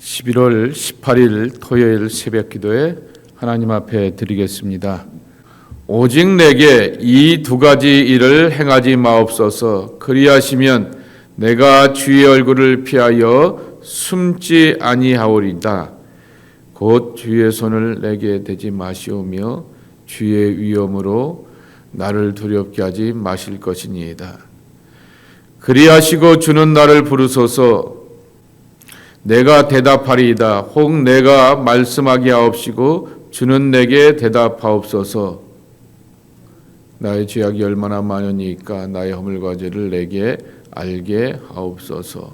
11월 18일 토요일 새벽 기도에 하나님 앞에 드리겠습니다. 오직 내게 이 두 가지 일을 행하지 마옵소서. 그리하시면 내가 주의 얼굴을 피하여 숨지 아니하오리다. 곧 주의 손을 내게 대지 마시오며 주의 위엄으로 나를 두렵게 하지 마실 것이니이다. 그리하시고 주는 나를 부르소서 내가 대답하리이다. 혹 내가 말씀하게 하옵시고 주는 내게 대답하옵소서. 나의 죄악이 얼마나 많으니까 나의 허물과 죄를 내게 알게 하옵소서.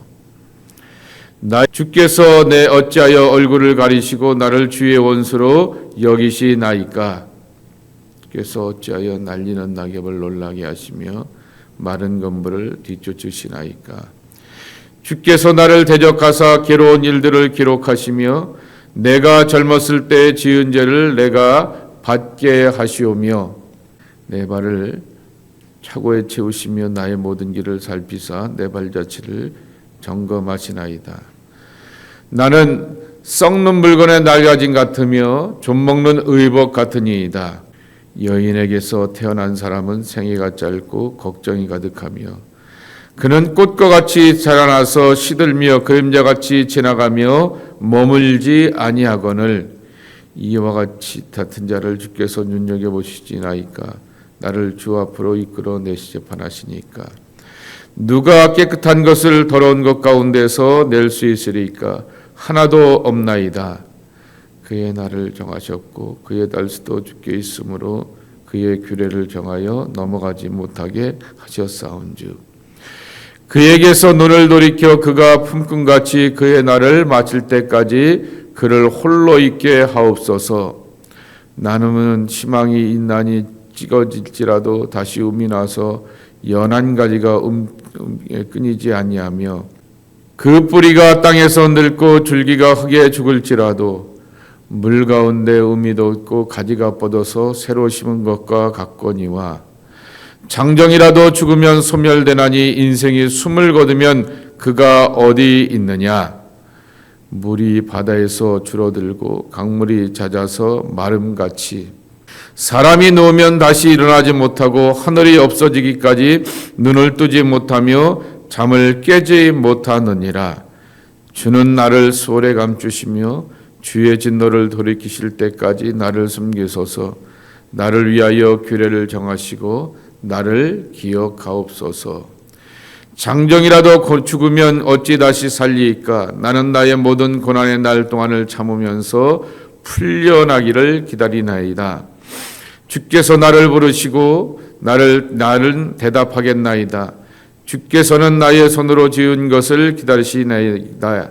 나 주께서 내 어찌하여 얼굴을 가리시고 나를 주의 원수로 여기시나이까? 주께서 어찌하여 날리는 낙엽을 놀라게 하시며 마른 건물을 뒤쫓으시나이까? 주께서 나를 대적하사 괴로운 일들을 기록하시며 내가 젊었을 때 지은 죄를 내가 받게 하시오며 내 발을 차고에 채우시며 나의 모든 길을 살피사 내 발자취를 점검하시나이다. 나는 썩는 물건에 낡아진 같으며 좀 먹는 의복 같으니이다. 여인에게서 태어난 사람은 생애가 짧고 걱정이 가득하며 그는 꽃과 같이 자라나서 시들며 그림자같이 지나가며 머물지 아니하거늘 이와 같이 같은 자를 주께서 눈여겨 보시지나이까. 나를 주 앞으로 이끌어 내시제 판하시니까. 누가 깨끗한 것을 더러운 것 가운데서 낼 수 있으리까? 하나도 없나이다. 그의 날을 정하셨고 그의 달수도 주께 있으므로 그의 규례를 정하여 넘어가지 못하게 하셨사온즉 그에게서 눈을 돌이켜 그가 품꾼 같이 그의 날을 마칠 때까지 그를 홀로 있게 하옵소서. 나눔은 희망이 있나니 찍어질지라도 다시 음이 나서 연한 가지가 음, 음, 끊이지 아니하며 그 뿌리가 땅에서 늙고 줄기가 흙에 죽을지라도 물 가운데 음이 돋고 가지가 뻗어서 새로 심은 것과 같거니와 장정이라도 죽으면 소멸되나니 인생이 숨을 거두면 그가 어디 있느냐? 물이 바다에서 줄어들고 강물이 잦아서 마름같이. 사람이 누우면 다시 일어나지 못하고 하늘이 없어지기까지 눈을 뜨지 못하며 잠을 깨지 못하느니라. 주는 나를 소래 감추시며 주의 진노를 돌이키실 때까지 나를 숨기소서. 나를 위하여 규례를 정하시고 나를 기억하옵소서. 장정이라도 죽으면 어찌 다시 살리이까? 나는 나의 모든 고난의 날 동안을 참으면서 풀려나기를 기다리나이다. 주께서 나를 부르시고 나를 나는 대답하겠나이다. 주께서는 나의 손으로 지은 것을 기다리시나이다.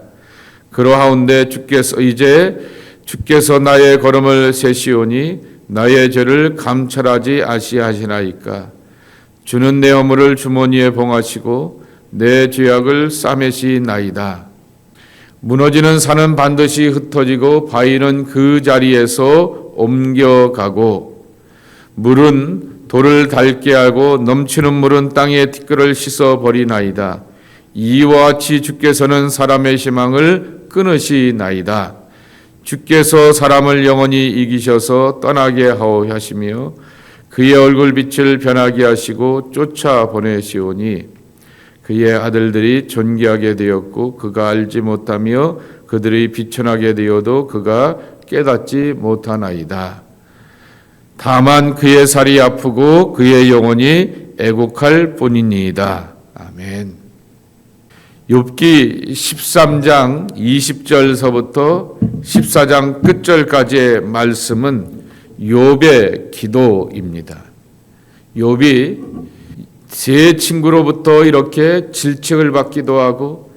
그러하운데 주께서 이제 주께서 나의 걸음을 세시오니 나의 죄를 감찰하지 아시하시나이까. 주는 내 허물을 주머니에 봉하시고 내 죄악을 싸매시나이다. 무너지는 산은 반드시 흩어지고 바위는 그 자리에서 옮겨가고 물은 돌을 닳게 하고 넘치는 물은 땅의 티끌을 씻어 버리나이다. 이와 같이 주께서는 사람의 희망을 끊으시나이다. 주께서 사람을 영원히 이기셔서 떠나게 하오하시며 그의 얼굴 빛을 변하게 하시고 쫓아 보내시오니 그의 아들들이 존귀하게 되었고 그가 알지 못하며 그들이 비천하게 되어도 그가 깨닫지 못하나이다. 다만 그의 살이 아프고 그의 영혼이 애곡할 뿐이니이다. 아멘. 욥기 13장 20절서부터 14장 끝절까지의 말씀은 욥의 기도입니다. 욥이 제 친구로부터 이렇게 질책을 받기도 하고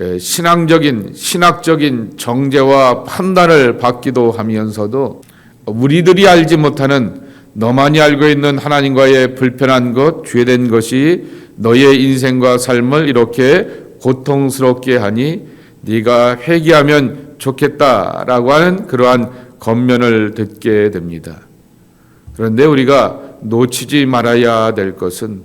예, 신앙적인 신학적인 정죄와 판단을 받기도 하면서도 우리들이 알지 못하는 너만이 알고 있는 하나님과의 불편한 것, 죄된 것이 너의 인생과 삶을 이렇게 고통스럽게 하니 네가 회개하면 좋겠다라고 하는 그러한 겉면을 듣게 됩니다. 그런데 우리가 놓치지 말아야 될 것은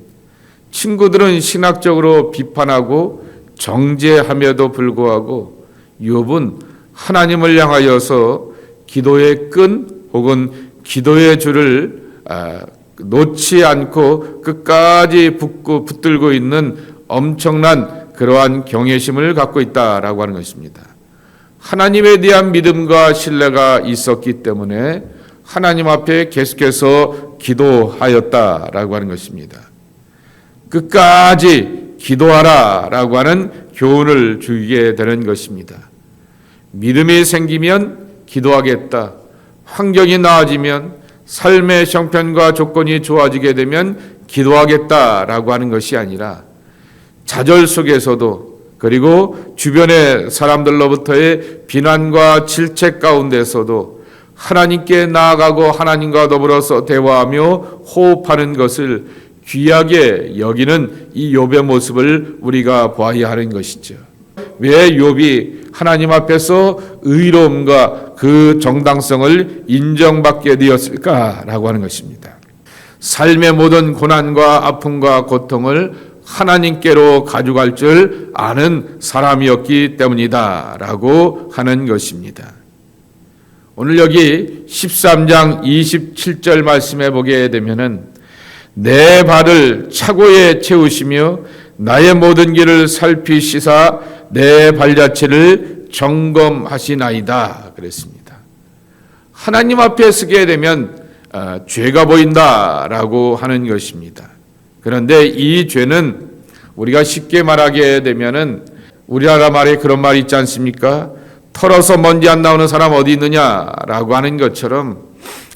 친구들은 신학적으로 비판하고 정죄함에도 불구하고 욥은 하나님을 향하여서 기도의 끈 혹은 기도의 줄을 아, 놓지 않고 끝까지 붙고 붙들고 있는 엄청난 그러한 경외심을 갖고 있다라고 하는 것입니다. 하나님에 대한 믿음과 신뢰가 있었기 때문에 하나님 앞에 계속해서 기도하였다라고 하는 것입니다. 끝까지 기도하라라고 하는 교훈을 주게 되는 것입니다. 믿음이 생기면 기도하겠다. 환경이 나아지면 삶의 형편과 조건이 좋아지게 되면 기도하겠다라고 하는 것이 아니라 좌절 속에서도 그리고 주변의 사람들로부터의 비난과 질책 가운데서도 하나님께 나아가고 하나님과 더불어서 대화하며 호흡하는 것을 귀하게 여기는 이 욥의 모습을 우리가 보아야 하는 것이죠. 왜 욥이 하나님 앞에서 의로움과 그 정당성을 인정받게 되었을까라고 하는 것입니다. 삶의 모든 고난과 아픔과 고통을 하나님께로 가져갈 줄 아는 사람이었기 때문이다 라고 하는 것입니다. 오늘 여기 13장 27절 말씀에 보게 되면은 내 발을 차고에 채우시며 나의 모든 길을 살피시사 내 발자취를 점검하시나이다 그랬습니다. 하나님 앞에 서게 되면 어, 죄가 보인다라고 하는 것입니다. 그런데 이 죄는 우리가 쉽게 말하게 되면은 우리나라 말에 그런 말 있지 않습니까? 털어서 먼지 안 나오는 사람 어디 있느냐라고 하는 것처럼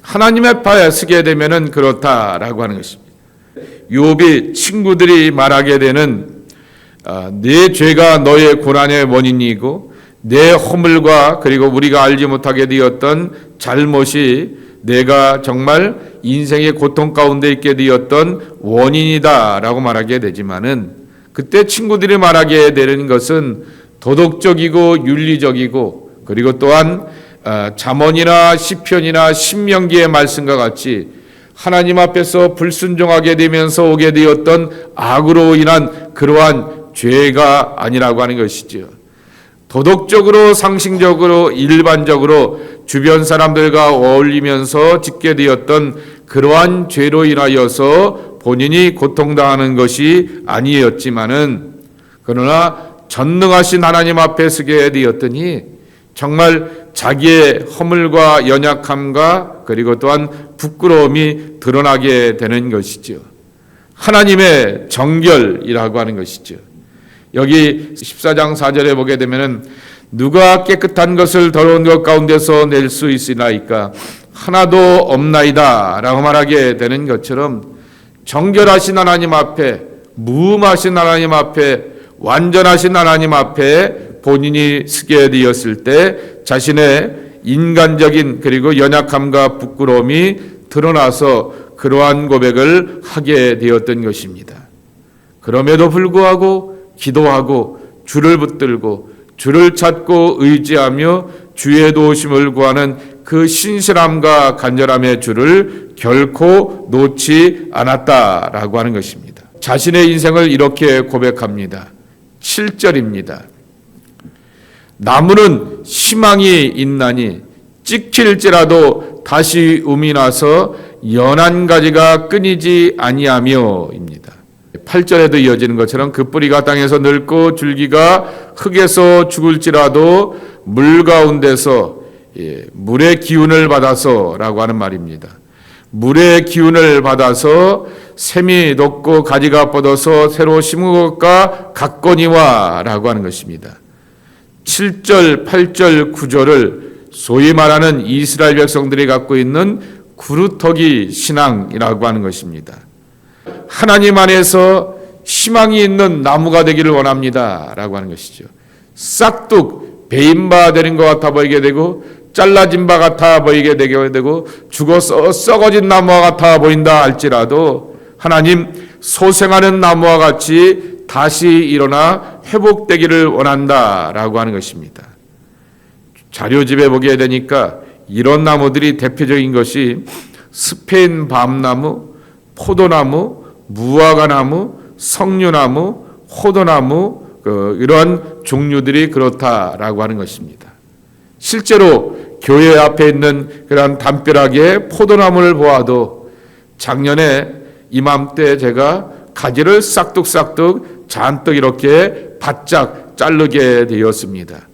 하나님의 파에 서게 되면은 그렇다라고 하는 것입니다. 욥이 친구들이 말하게 되는 아, 내 죄가 너의 고난의 원인이고 내 허물과 그리고 우리가 알지 못하게 되었던 잘못이 내가 정말 인생의 고통 가운데 있게 되었던 원인이다라고 말하게 되지만은 그때 친구들이 말하게 되는 것은 도덕적이고 윤리적이고 그리고 또한 아, 잠언이나 시편이나 신명기의 말씀과 같이 하나님 앞에서 불순종하게 되면서 오게 되었던 악으로 인한 그러한 죄가 아니라고 하는 것이지요. 도덕적으로 상식적으로 일반적으로 주변 사람들과 어울리면서 짓게 되었던 그러한 죄로 인하여서 본인이 고통당하는 것이 아니었지만은 그러나 전능하신 하나님 앞에 서게 되었더니 정말 자기의 허물과 연약함과 그리고 또한 부끄러움이 드러나게 되는 것이죠. 하나님의 정결이라고 하는 것이죠. 여기 14장 4절에 보게 되면은 누가 깨끗한 것을 더러운 것 가운데서 낼 수 있으나이까 하나도 없나이다 라고 말하게 되는 것처럼 정결하신 하나님 앞에 무음하신 하나님 앞에 완전하신 하나님 앞에 본인이 서게 되었을 때 자신의 인간적인 그리고 연약함과 부끄러움이 드러나서 그러한 고백을 하게 되었던 것입니다. 그럼에도 불구하고 기도하고 주를 붙들고 주를 찾고 의지하며 주의 도우심을 구하는 그 신실함과 간절함의 주를 결코 놓지 않았다라고 하는 것입니다. 자신의 인생을 이렇게 고백합니다. 7절입니다. 나무는 희망이 있나니 찍힐지라도 다시 um이 나서 연한 가지가 끊이지 아니하며입니다. 8절에도 이어지는 것처럼 그 뿌리가 땅에서 늙고 줄기가 흙에서 죽을지라도 물 가운데서 예, 물의 기운을 받아서라고 하는 말입니다. 물의 기운을 받아서 샘이 돋고 가지가 뻗어서 새로 심은 것과 같거니와라고 하는 것입니다. 7절, 8절, 9절을 소위 말하는 이스라엘 백성들이 갖고 있는 구루터기 신앙이라고 하는 것입니다. 하나님 안에서 희망이 있는 나무가 되기를 원합니다. 라고 하는 것이죠. 싹둑 베인 바 되는 것 같아 보이게 되고 잘라진 바 같아 보이게 되고 죽어서 썩어진 나무와 같아 보인다 할지라도 하나님 소생하는 나무와 같이 다시 일어나 회복되기를 원한다 라고 하는 것입니다. 자료집에 보게 되니까 이런 나무들이 대표적인 것이 스페인 밤나무, 포도나무, 무화과나무, 석류나무, 호도나무 그 이런 종류들이 그렇다라고 하는 것입니다. 실제로 교회 앞에 있는 그런 담벼락에 포도나무를 보아도 작년에 이맘때 제가 가지를 싹둑싹둑 잔뜩 이렇게 바짝 자르게 되었습니다.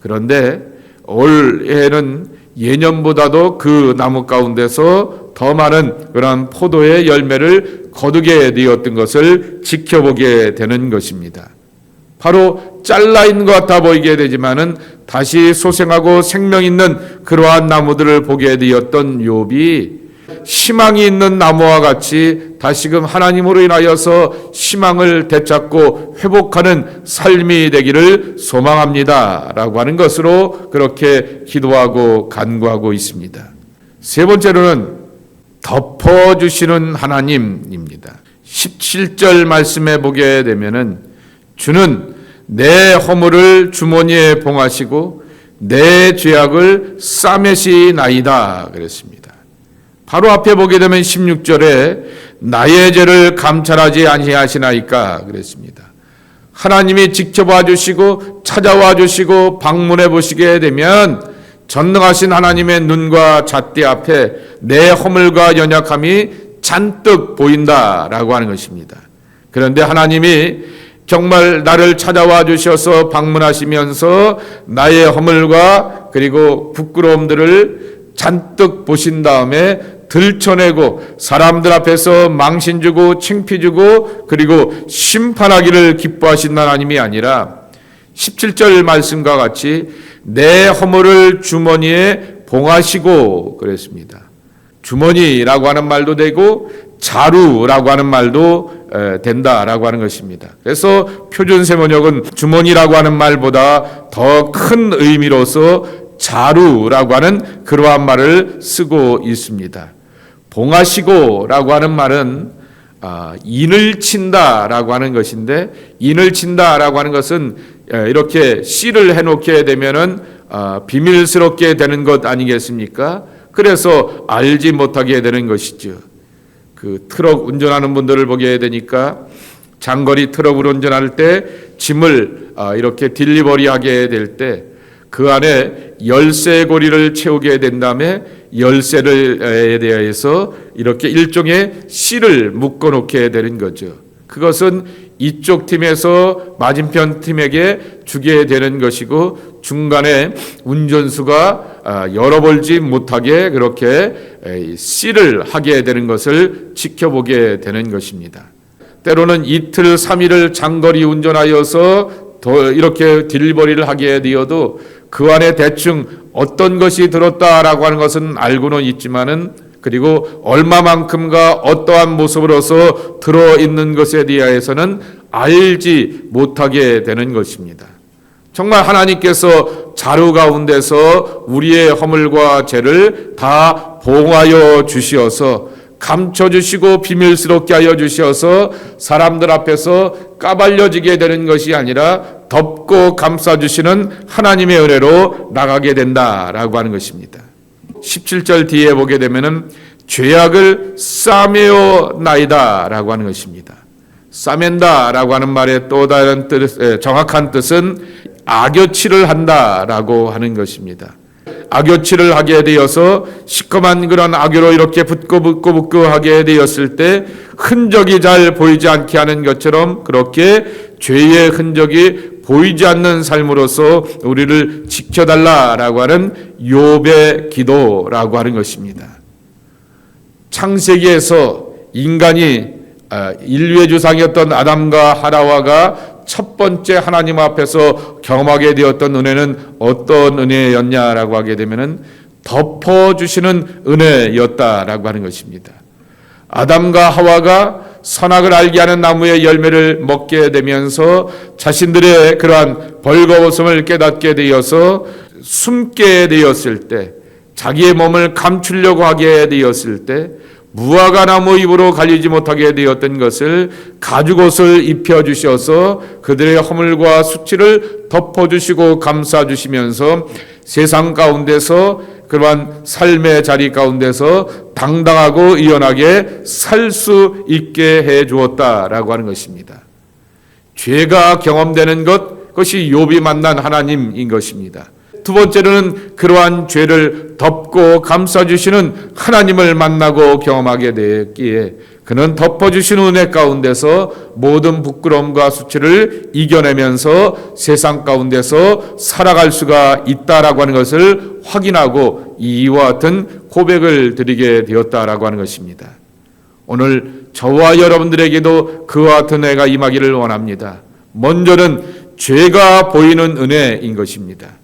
그런데 올해는 예년보다도 그 나무 가운데서 더 많은 그런 포도의 열매를 거두게 되었던 것을 지켜보게 되는 것입니다. 바로 잘라 있는 것 같아 보이게 되지만은 다시 소생하고 생명 있는 그러한 나무들을 보게 되었던 욥이 희망이 있는 나무와 같이 다시금 하나님으로 인하여서 희망을 되찾고 회복하는 삶이 되기를 소망합니다 라고 하는 것으로 그렇게 기도하고 간구하고 있습니다. 세 번째로는 덮어주시는 하나님입니다. 17절 말씀에 보게 되면은 주는 내 허물을 주머니에 봉하시고 내 죄악을 싸매시나이다 그랬습니다. 바로 앞에 보게 되면 16절에 나의 죄를 감찰하지 아니하시나이까 그랬습니다. 하나님이 지켜봐 주시고 찾아와 주시고 방문해 보시게 되면 전능하신 하나님의 눈과 잣대 앞에 내 허물과 연약함이 잔뜩 보인다라고 하는 것입니다. 그런데 하나님이 정말 나를 찾아와 주셔서 방문하시면서 나의 허물과 그리고 부끄러움들을 잔뜩 보신 다음에 들춰내고 사람들 앞에서 망신 주고 창피 주고 그리고 심판하기를 기뻐하신 하나님이 아니라 17절 말씀과 같이 내 허물을 주머니에 봉하시고 그랬습니다. 주머니라고 하는 말도 되고 자루라고 하는 말도 된다라고 하는 것입니다. 그래서 표준 세번역은 주머니라고 하는 말보다 더 큰 의미로서 자루라고 하는 그러한 말을 쓰고 있습니다. 봉하시고라고 하는 말은 아, 인을 친다라고 하는 것인데 인을 친다라고 하는 것은 이렇게 씨를 해놓게 되면은 아, 비밀스럽게 되는 것 아니겠습니까? 그래서 알지 못하게 되는 것이죠. 그 트럭 운전하는 분들을 보게 되니까 장거리 트럭을 운전할 때 짐을 아, 이렇게 딜리버리하게 될 때 그 안에 열쇠 고리를 채우게 된 다음에 열쇠를에 대해서 이렇게 일종의 씨를 묶어 놓게 되는 거죠. 그것은 이쪽 팀에서 맞은편 팀에게 주게 되는 것이고 중간에 운전수가 아, 열어볼지 못하게 그렇게 씨를 하게 되는 것을 지켜보게 되는 것입니다. 때로는 이틀, 삼일을 장거리 운전하여서 더 이렇게 딜리버리를 하게 되어도 그 안에 대충 어떤 것이 들었다라고 하는 것은 알고는 있지만은 그리고 얼마만큼과 어떠한 모습으로서 들어 있는 것에 대하여서는 알지 못하게 되는 것입니다. 정말 하나님께서 자루 가운데서 우리의 허물과 죄를 다 봉하여 주시어서 감춰 주시고 비밀스럽게 하여 주시어서 사람들 앞에서 까발려지게 되는 것이 아니라 덮고 감싸 주시는 하나님의 은혜로 나가게 된다라고 하는 것입니다. 17절 뒤에 보게 되면은 죄악을 싸매어 나이다라고 하는 것입니다. 싸맨다라고 하는 말의 또 다른 뜻, 정확한 뜻은 악여치를 한다라고 하는 것입니다. 악여치를 하게 되어서 시커먼 그런 악여로 이렇게 붙고 붙고 붙고 하게 되었을 때 흔적이 잘 보이지 않게 하는 것처럼 그렇게 죄의 흔적이 보이지 않는 삶으로서 우리를 지켜달라라고 하는 욥의 기도라고 하는 것입니다. 창세기에서 인간이 아, 인류의 주상이었던 아담과 하나와가 첫 번째 하나님 앞에서 경험하게 되었던 은혜는 어떤 은혜였냐라고 하게 되면은 덮어주시는 은혜였다라고 하는 것입니다. 아담과 하와가 선악을 알게 하는 나무의 열매를 먹게 되면서 자신들의 그러한 벌거벗음을 깨닫게 되어서 숨게 되었을 때 자기의 몸을 감추려고 하게 되었을 때 무화과 나무 잎으로 갈리지 못하게 되었던 것을 가죽옷을 입혀 주셔서 그들의 허물과 수치를 덮어 주시고 감싸 주시면서 세상 가운데서 그러한 삶의 자리 가운데서 당당하고 이연하게 살 수 있게 해 주었다라고 하는 것입니다. 죄가 경험되는 것 그것이 욥이 만난 하나님인 것입니다. 두 번째로는 그러한 죄를 덮고 감싸주시는 하나님을 만나고 경험하게 되었기에 그는 덮어주신 은혜 가운데서 모든 부끄러움과 수치를 이겨내면서 세상 가운데서 살아갈 수가 있다라고 하는 것을 확인하고 이와 같은 고백을 드리게 되었다라고 하는 것입니다. 오늘 저와 여러분들에게도 그와 같은 은혜가 임하기를 원합니다. 먼저는 죄가 보이는 은혜인 것입니다.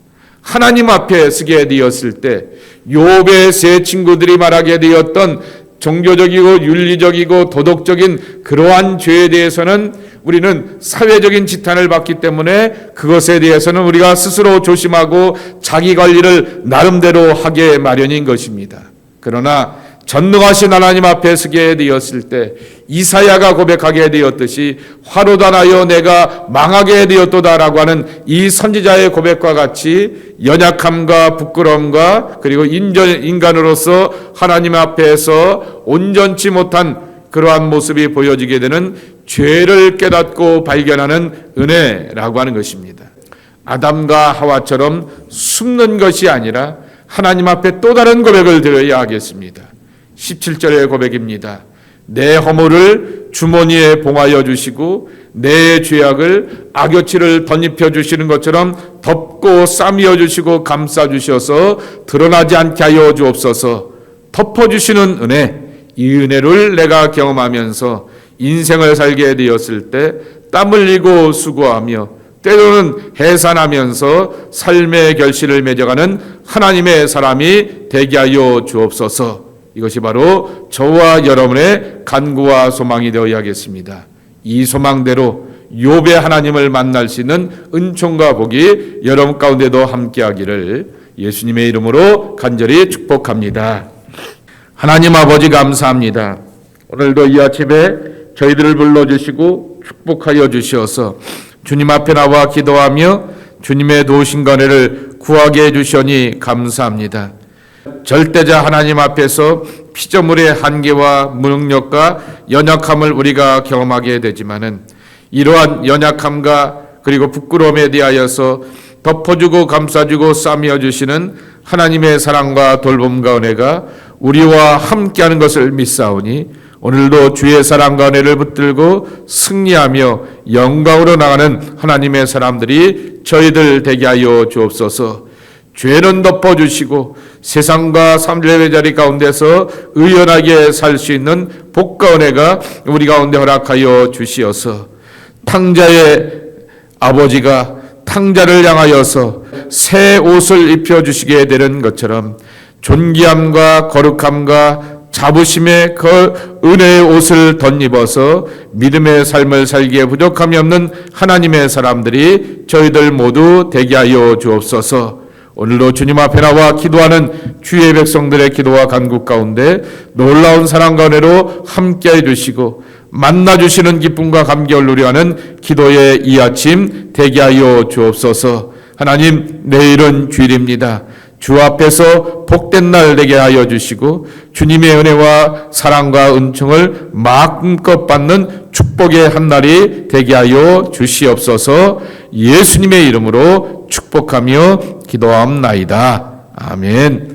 하나님 앞에 서게 되었을 때 욥의 세 친구들이 말하게 되었던 종교적이고 윤리적이고 도덕적인 그러한 죄에 대해서는 우리는 사회적인 지탄을 받기 때문에 그것에 대해서는 우리가 스스로 조심하고 자기 관리를 나름대로 하게 마련인 것입니다. 그러나 전능하신 하나님 앞에 서게 되었을 때 이사야가 고백하게 되었듯이 화로다나여 내가 망하게 되었도다라고 하는 이 선지자의 고백과 같이 연약함과 부끄러움과 그리고 인간으로서 하나님 앞에서 온전치 못한 그러한 모습이 보여지게 되는 죄를 깨닫고 발견하는 은혜라고 하는 것입니다. 아담과 하와처럼 숨는 것이 아니라 하나님 앞에 또 다른 고백을 드려야 하겠습니다. 17절의 고백입니다. 내 허물을 주머니에 봉하여 주시고 내 죄악을 악여치를 덧입혀 주시는 것처럼 덮고 싸미어 주시고 감싸 주셔서 드러나지 않게 하여 주옵소서. 덮어 주시는 은혜, 이 은혜를 내가 경험하면서 인생을 살게 되었을 때 땀 흘리고 수고하며 때로는 해산하면서 삶의 결실을 맺어가는 하나님의 사람이 되게 하여 주옵소서. 이것이 바로 저와 여러분의 간구와 소망이 되어야 하겠습니다. 이 소망대로 욥의 하나님을 만날 수 있는 은총과 복이 여러분 가운데도 함께하기를 예수님의 이름으로 간절히 축복합니다. 하나님 아버지 감사합니다. 오늘도 이 아침에 저희들을 불러주시고 축복하여 주시어서 주님 앞에 나와 기도하며 주님의 도우신 은혜를 구하게 해주시니 감사합니다. 절대자 하나님 앞에서 피조물의 한계와 무능력과 연약함을 우리가 경험하게 되지만은 이러한 연약함과 그리고 부끄러움에 대하여서 덮어주고 감싸주고 싸매어 주시는 하나님의 사랑과 돌봄과 은혜가 우리와 함께하는 것을 믿사오니 오늘도 주의 사랑과 은혜를 붙들고 승리하며 영광으로 나가는 하나님의 사람들이 저희들 되게 하여 주옵소서. 죄는 덮어주시고 세상과 삼례의 자리 가운데서 의연하게 살 수 있는 복과 은혜가 우리 가운데 허락하여 주시어서 탕자의 아버지가 탕자를 향하여서 새 옷을 입혀 주시게 되는 것처럼 존귀함과 거룩함과 자부심의 그 은혜의 옷을 덧입어서 믿음의 삶을 살기에 부족함이 없는 하나님의 사람들이 저희들 모두 되게 하여 주옵소서. 오늘도 주님 앞에 나와 기도하는 주의 백성들의 기도와 간구 가운데 놀라운 사랑과 은혜로 함께해 주시고 만나 주시는 기쁨과 감격을 누려하는 기도의 이 아침 되게 하여 주옵소서. 하나님 내일은 주일입니다. 주 앞에서 복된 날 되게 하여 주시고 주님의 은혜와 사랑과 은총을 마음껏 받는 축복의 한 날이 되게 하여 주시옵소서 예수님의 이름으로 축복하며 기도함나이다. 아멘.